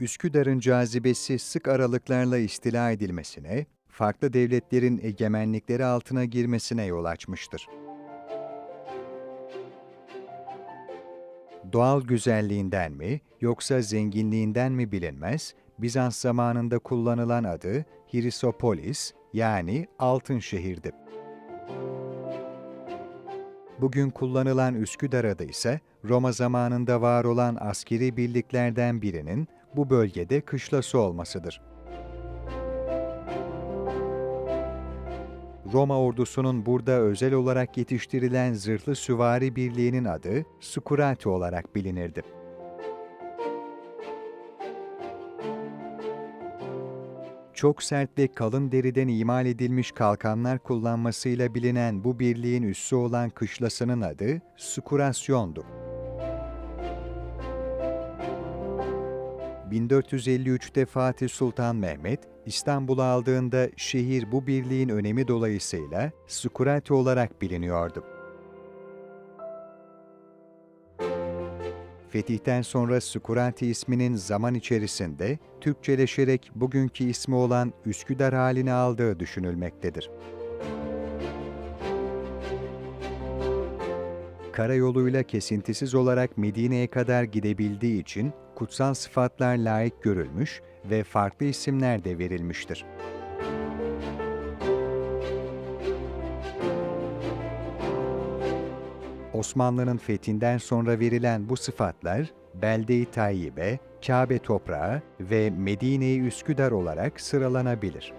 Üsküdar'ın cazibesi sık aralıklarla istila edilmesine, farklı devletlerin egemenlikleri altına girmesine yol açmıştır. Doğal güzelliğinden mi yoksa zenginliğinden mi bilinmez, Bizans zamanında kullanılan adı Hirisopolis yani Altın Şehir'di. Bugün kullanılan Üsküdar adı ise Roma zamanında var olan askeri birliklerden birinin bu bölgede kışlası olmasıdır. Roma ordusunun burada özel olarak yetiştirilen zırhlı süvari birliğinin adı Scurati olarak bilinirdi. Çok sert ve kalın deriden imal edilmiş kalkanlar kullanmasıyla bilinen bu birliğin üssü olan kışlasının adı Skurasyon'du. 1453'te Fatih Sultan Mehmet, İstanbul'u aldığında şehir bu birliğin önemi dolayısıyla Sukurati olarak biliniyordu. Fetihten sonra Sukurati isminin zaman içerisinde Türkçeleşerek bugünkü ismi olan Üsküdar halini aldığı düşünülmektedir. Karayoluyla kesintisiz olarak Medine'ye kadar gidebildiği için kutsal sıfatlar layık görülmüş ve farklı isimler de verilmiştir. Osmanlı'nın fethinden sonra verilen bu sıfatlar, Belde-i Tayyibe, Kabe toprağı ve Medine-i Üsküdar olarak sıralanabilir.